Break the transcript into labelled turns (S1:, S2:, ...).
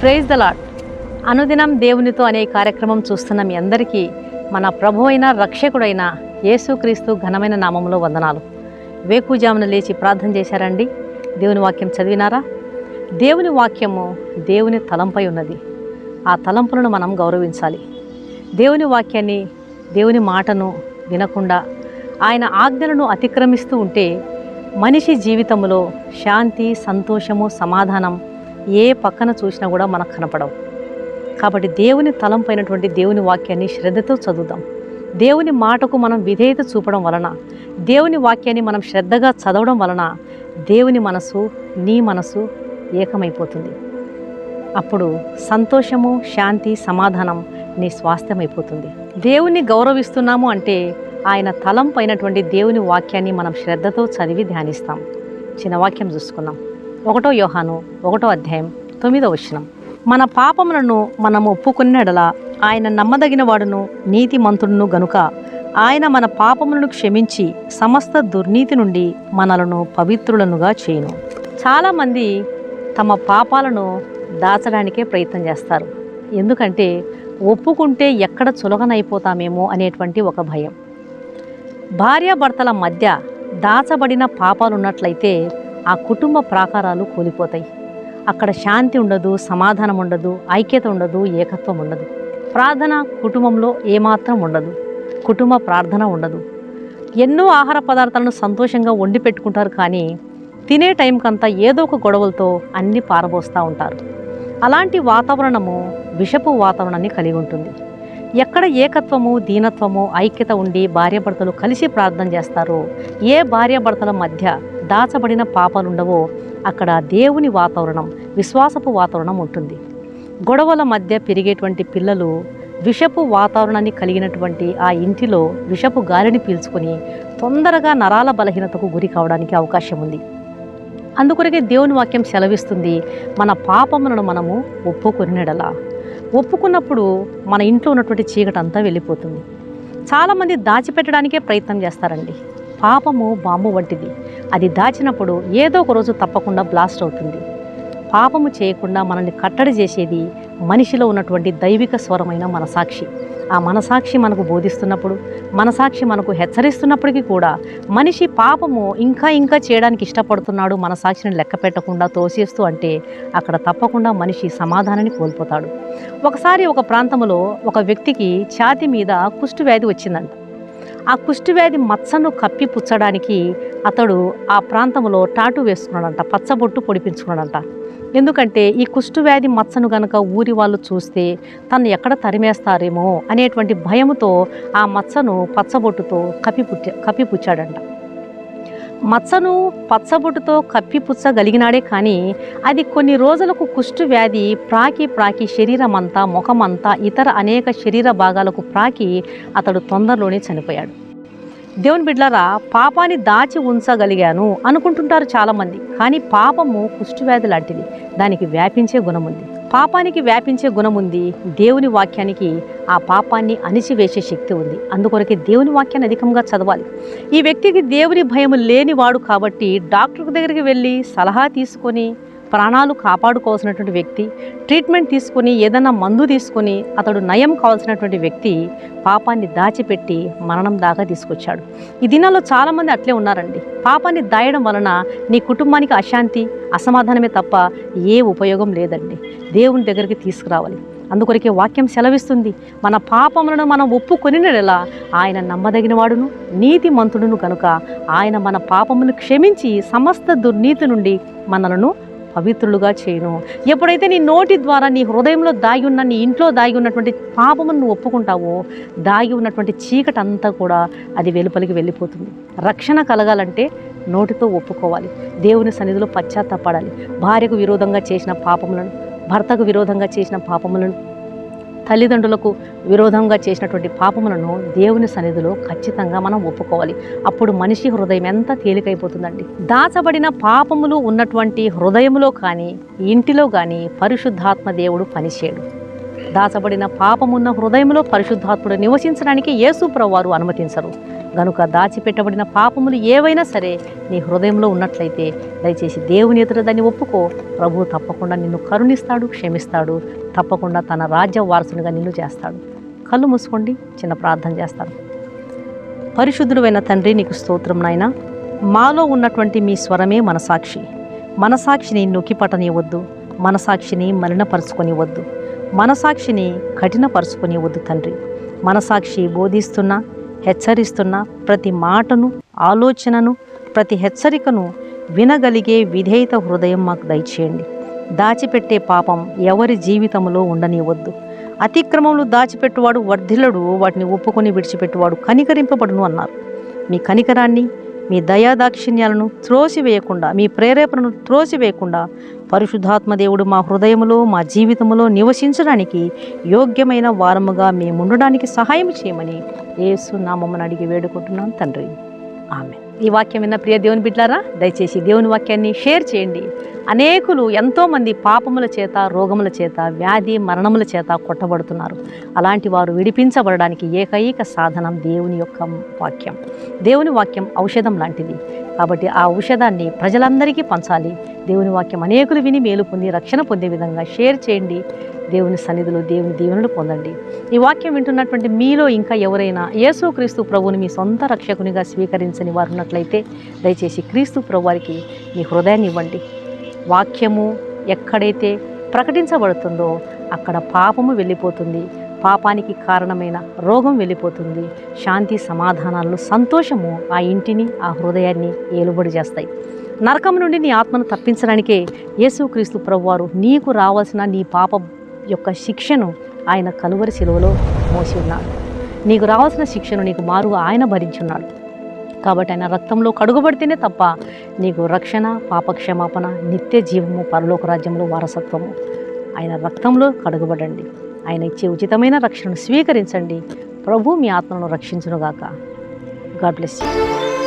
S1: Praise the lot అనుదినం దేవునితో అనే కార్యక్రమం చూస్తున్న మీ అందరికీ మన ప్రభు అయిన రక్షకుడైన యేసుక్రీస్తు ఘనమైన నామంలో వందనాలు. వేకుజామున లేచి ప్రార్థన చేశారండి. దేవుని వాక్యం చదివినారా? దేవుని వాక్యము దేవుని తలంపై ఉన్నది. ఆ తలంపులను మనం గౌరవించాలి. దేవుని వాక్యాన్ని దేవుని మాటను వినకుండా ఆయన ఆజ్ఞలను అతిక్రమిస్తూ ఉంటే మనిషి జీవితంలో శాంతి సంతోషము సమాధానం ఏ పక్కన చూసినా కూడా మనకు కనపడవు. కాబట్టి దేవుని తలంపైనటువంటి దేవుని వాక్యాన్ని శ్రద్ధతో చదువుదాం. దేవుని మాటకు మనం విధేయత చూపడం వలన దేవుని వాక్యాన్ని మనం శ్రద్ధగా చదవడం వలన దేవుని మనసు నీ మనసు ఏకమైపోతుంది. అప్పుడు సంతోషము శాంతి సమాధానం నీ స్వాస్థ్యమైపోతుంది. దేవుణ్ణి గౌరవిస్తున్నాము అంటే ఆయన తలంపైనటువంటి దేవుని వాక్యాన్ని మనం శ్రద్ధతో చదివి ధ్యానిస్తాం. చిన్న వాక్యం చూసుకుందాం. ఒకటో యోహాను ఒకటో అధ్యాయం తొమ్మిదో వచనం. మన పాపములను మనం ఒప్పుకున్నడల ఆయన నమ్మదగిన వాడును నీతిమంతుడును గనుక ఆయన మన పాపములను క్షమించి సమస్త దుర్నీతి నుండి మనలను పవిత్రులనుగా చేయను. చాలామంది తమ పాపాలను దాచడానికే ప్రయత్నం చేస్తారు. ఎందుకంటే ఒప్పుకుంటే ఎక్కడ చులకనైపోతామేమో అనేటువంటి ఒక భయం. భార్యాభర్తల మధ్య దాచబడిన పాపాలు ఉన్నట్లయితే ఆ కుటుంబ ప్రాకారాలు కూలిపోతాయి. అక్కడ శాంతి ఉండదు సమాధానం ఉండదు ఐక్యత ఉండదు ఏకత్వం ఉండదు. ప్రార్థన కుటుంబంలో ఏమాత్రం ఉండదు. కుటుంబ ప్రార్థన ఉండదు. ఎన్నో ఆహార పదార్థాలను సంతోషంగా వండి పెట్టుకుంటారు కానీ తినే టైంకంతా ఏదో ఒక గొడవలతో అన్ని పారబోస్తూ ఉంటారు. అలాంటి వాతావరణము విషపు వాతావరణాన్ని కలిగి ఉంటుంది. ఎక్కడ ఏకత్వము దీనత్వము ఐక్యత ఉండి భార్యాభర్తలు కలిసి ప్రార్థన చేస్తారో ఏ భార్యాభర్తల మధ్య దాచబడిన పాపాలుండవో అక్కడ దేవుని వాతావరణం విశ్వాసపు వాతావరణం ఉంటుంది. గొడవల మధ్య పెరిగేటువంటి పిల్లలు విషపు వాతావరణాన్ని కలిగినటువంటి ఆ ఇంటిలో విషపు గాలిని పీల్చుకొని తొందరగా నరాల బలహీనతకు గురి కావడానికి అవకాశం ఉంది. అందుకొరకే దేవుని వాక్యం సెలవిస్తుంది మన పాపములను మనము ఒప్పుకొనినడలా ఒప్పుకున్నప్పుడు మన ఇంట్లో ఉన్నటువంటి చీకటి అంతా వెళ్ళిపోతుంది. చాలామంది దాచిపెట్టడానికే ప్రయత్నం చేస్తారండి. పాపము బాంబు వంటిది. అది దాచినప్పుడు ఏదో ఒక రోజు తప్పకుండా బ్లాస్ట్ అవుతుంది. పాపము చేయకుండా మనల్ని కట్టడి చేసేది మనిషిలో ఉన్నటువంటి దైవిక స్వరమైన మనసాక్షి. ఆ మనసాక్షి మనకు బోధిస్తున్నప్పుడు మనసాక్షి మనకు హెచ్చరిస్తున్నప్పటికీ కూడా మనిషి పాపము ఇంకా ఇంకా చేయడానికి ఇష్టపడుతున్నాడు మనసాక్షిని లెక్క పెట్టకుండా తోసేస్తూ అంటే అక్కడ తప్పకుండా మనిషి సమాధానాన్ని కోల్పోతాడు. ఒకసారి ఒక ప్రాంతంలో ఒక వ్యక్తికి ఛాతి మీద కుష్టు వ్యాధి వచ్చిందంట. ఆ కుష్టివ్యాధి మచ్చను కప్పిపుచ్చడానికి అతడు ఆ ప్రాంతంలో టాటు వేసుకున్నాడంట పచ్చబొట్టు పొడిపించుకున్నాడంట. ఎందుకంటే ఈ కుష్ఠవ్యాధి మచ్చను గనక ఊరి వాళ్ళు చూస్తే తను ఎక్కడ తరిమేస్తారేమో అనేటువంటి భయముతో ఆ మచ్చను పచ్చబొట్టుతో కప్పిపుచ్చ కప్పిపుచ్చాడంట మచ్చను పచ్చబొట్టుతో కప్పిపుచ్చగలిగినాడే కానీ అది కొన్ని రోజులకు కుష్టు వ్యాధి ప్రాకి ప్రాకి శరీరమంతా ముఖమంతా ఇతర అనేక శరీర భాగాలకు ప్రాకి అతడు తొందరలోనే చనిపోయాడు. దేవుని బిడ్డలారా పాపాన్ని దాచి ఉంచగలిగాను అనుకుంటుంటారు చాలామంది. కానీ పాపము కుష్ఠవ్యాధి లాంటిది. దానికి వ్యాపించే గుణం ఉంది పాపానికి వ్యాపించే గుణం ఉంది. దేవుని వాక్యానికి ఆ పాపాన్ని అణిచివేసే శక్తి ఉంది. అందుకొరకే దేవుని వాక్యాన్ని అధికంగా చదవాలి. ఈ వ్యక్తికి దేవుని భయం లేనివాడు కాబట్టి డాక్టర్ దగ్గరికి వెళ్ళి సలహా తీసుకొని ప్రాణాలు కాపాడుకోవాల్సినటువంటి వ్యక్తి ట్రీట్మెంట్ తీసుకొని ఏదైనా మందు తీసుకొని అతడు నయం కావాల్సినటువంటి వ్యక్తి పాపాన్ని దాచిపెట్టి మరణం దాకా తీసుకొచ్చాడు. ఈ దినాల్లో చాలామంది అట్లే ఉన్నారండి. పాపాన్ని దాయడం వలన నీ కుటుంబానికి అశాంతి అసమాధానమే తప్ప ఏ ఉపయోగం లేదండి. దేవుని దగ్గరికి తీసుకురావాలి. అందుకొరకే వాక్యం సెలవిస్తుంది. మన పాపములను మనం ఒప్పుకొనినలా ఆయన నమ్మదగిన వాడును నీతి మంతుడును కనుక ఆయన మన పాపమును క్షమించి సమస్త దుర్నీతి నుండి మనలను పవిత్రులుగా చేయను. ఎప్పుడైతే నీ నోటి ద్వారా నీ హృదయంలో దాగి ఉన్న నీ ఇంట్లో దాగి ఉన్నటువంటి పాపమును నువ్వు ఒప్పుకుంటావో దాగి ఉన్నటువంటి చీకటి అంతా కూడా అది వెలుపలికి వెళ్ళిపోతుంది. రక్షణ కలగాలంటే నోటితో ఒప్పుకోవాలి. దేవుని సన్నిధిలో పశ్చాత్తాపడాలి. భార్యకు విరోధంగా చేసిన పాపములను భర్తకు విరోధంగా చేసిన పాపములను తల్లిదండ్రులకు విరోధంగా చేసినటువంటి పాపములను దేవుని సన్నిధిలో ఖచ్చితంగా మనం ఒప్పుకోవాలి. అప్పుడు మనిషి హృదయం ఎంత తేలికైపోతుందండి. దాచబడిన పాపములు ఉన్నటువంటి హృదయములో కానీ ఇంటిలో కానీ పరిశుద్ధాత్మ దేవుడు పనిచేయడు. దాచబడిన పాపమున్న హృదయంలో పరిశుద్ధాత్ముడు నివసించడానికి యేసుప్రభు వారు అనుమతించరు. గనుక దాచిపెట్టబడిన పాపములు ఏవైనా సరే నీ హృదయంలో ఉన్నట్లయితే దయచేసి దేవుని ఎదురు దాన్ని ఒప్పుకో. ప్రభువు తప్పకుండా నిన్ను కరుణిస్తాడు క్షమిస్తాడు తప్పకుండా తన రాజ్య వారసునిగా నిన్ను చేస్తాడు. కళ్ళు మూసుకోండి చిన్న ప్రార్థన చేస్తాను. పరిశుద్ధుడైన తండ్రి నీకు స్తోత్రం నాయన. మాలో ఉన్నటువంటి మీ స్వరమే మనసాక్షి. మనసాక్షిని నొక్కిపట్టనివ్వద్దు. మనసాక్షిని మలినపరుచుకొనివద్దు మనసాక్షిని కఠినపరుచుకొనివద్దు తండ్రి. మనసాక్షి బోధిస్తున్న హెచ్చరిస్తున్న ప్రతి మాటను ఆలోచనను ప్రతి హెచ్చరికను వినగలిగే విధేయత హృదయం మాకు దయచేయండి. దాచిపెట్టే పాపం ఎవరి జీవితంలో ఉండనివ్వద్దు. అతిక్రమములు దాచిపెట్టువాడు వర్ధిల్లడు వాటిని ఒప్పుకొని విడిచిపెట్టువాడు కనికరింపబడును అన్నారు. మీ కనికరాన్ని మీ దయాదాక్షిణ్యాలను త్రోసివేయకుండా మీ ప్రేరేపణను త్రోసివేయకుండా పరిశుద్ధాత్మదేవుడు మా హృదయములో మా జీవితంలో నివసించడానికి యోగ్యమైన వారముగా మేముండడానికి సహాయం చేయమని ఏసు నామమ్మని అడిగి వేడుకుంటున్నాను తండ్రి. ఆమె ఈ వాక్యం విన్న ప్రియ దేవుని బిడ్డారా దయచేసి దేవుని వాక్యాన్ని షేర్ చేయండి. అనేకులు ఎంతోమంది పాపముల చేత రోగముల చేత వ్యాధి మరణముల చేత కొట్టబడుతున్నారు. అలాంటి వారు విడిపించబడడానికి ఏకైక సాధనం దేవుని యొక్క వాక్యం. దేవుని వాక్యం ఔషధం లాంటిది. కాబట్టి ఆ ఔషధాన్ని ప్రజలందరికీ పంచాలి. దేవుని వాక్యం అనేకులు విని మేలు పొంది రక్షణ పొందే విధంగా షేర్ చేయండి. దేవుని సన్నిధిలో దేవుని దీవెనలు పొందండి. ఈ వాక్యం వింటున్నటువంటి మీలో ఇంకా ఎవరైనా యేసుక్రీస్తు ప్రభువుని మీ సొంత రక్షకునిగా స్వీకరించని వారు ఉన్నట్లయితే దయచేసి క్రీస్తు ప్రభువారికి మీ హృదయాన్ని ఇవ్వండి. వాక్యము ఎక్కడైతే ప్రకటించబడుతుందో అక్కడ పాపము వెళ్ళిపోతుంది. పాపానికి కారణమైన రోగం వెళ్ళిపోతుంది. శాంతి సమాధానాలు సంతోషము ఆ ఇంటిని ఆ హృదయాన్ని ఏలుబడి చేస్తాయి. నరకం నుండి నీ ఆత్మను తప్పించడానికే యేసుక్రీస్తు ప్రభువారు నీకు రావాల్సిన నీ పాప యొక్క శిక్షను ఆయన కలువరి శిలువలో మోసి ఉన్నాడు. నీకు రావాల్సిన శిక్షను నీకు మారు ఆయన భరించున్నాడు. కాబట్టి ఆయన రక్తంలో కడుగుబడితేనే తప్ప నీకు రక్షణ పాపక్షమాపణ నిత్య జీవము పరలోక రాజ్యంలో వారసత్వము. ఆయన రక్తంలో కడుగుబడండి. ఆయన ఇచ్చే ఉచితమైన రక్షణను స్వీకరించండి. ప్రభు మీ ఆత్మను రక్షించునుగాక. God bless you.